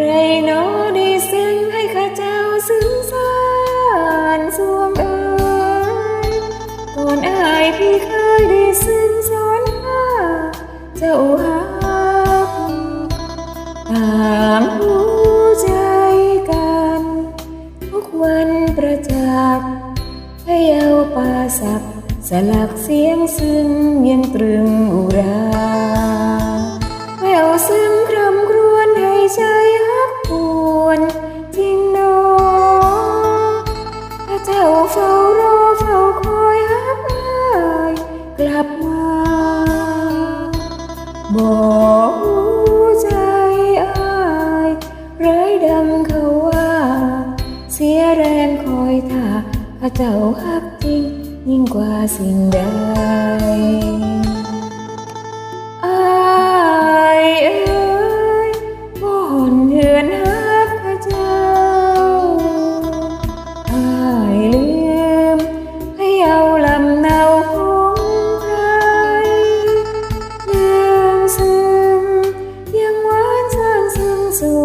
ไรหนอได้ซึ้งให้ข้าเจ้าซึ้งสารสวงเอ่ยก่อนอายพี่เคยได้ซึ้งสอนหาเจ้าฮักตางรู้ใจกัน ทุกวันประจักษ์พะเยาวป่าศักดิ์สลักเสียงซึ้งยังตรึง เจ้าเฝ้ารอเฝ้าคอยฮักอายกลับมาบอกหัวใจอายไรดังเขาว่า เสียแรงคอยท่าข้าเจ้าฮักจริง ยิ่งกว่าสิ่งใด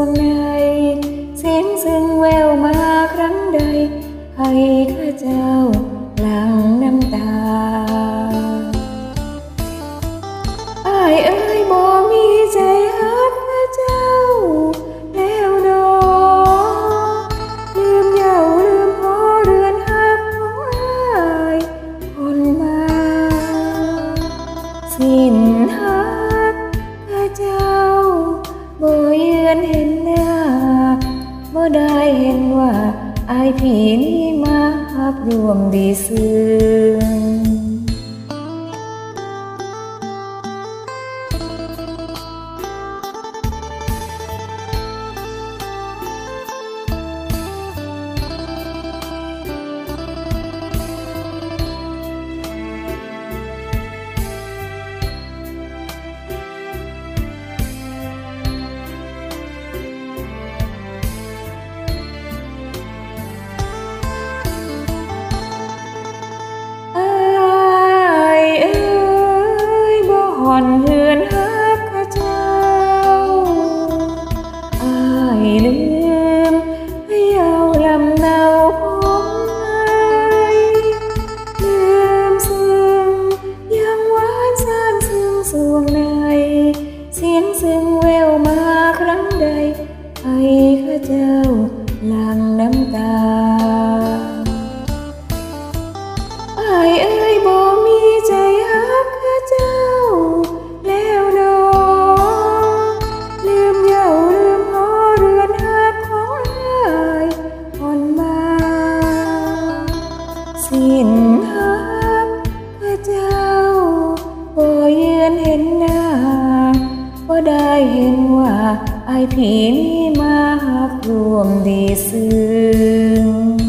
งใน เสียงซึ้งแววมาครั้งใด ให้ข้าเจ้าหลั่งน้ำตาอายเอ้ยบ่มีใจฮักข้าเจ้า แล้วดอลืมเหยาลืมพอเรือนหักของอายคนมา สิ้นห้า บ่ยืนเห็นหน้าบ่ได้เห็นว่าอายพี่นี้มาภาพรวมดีซึ้ง งซึ่งแววมาครั้งใดไได้เห็นว่าไอ้ผีนี้มาหักรวมดีซึ้ง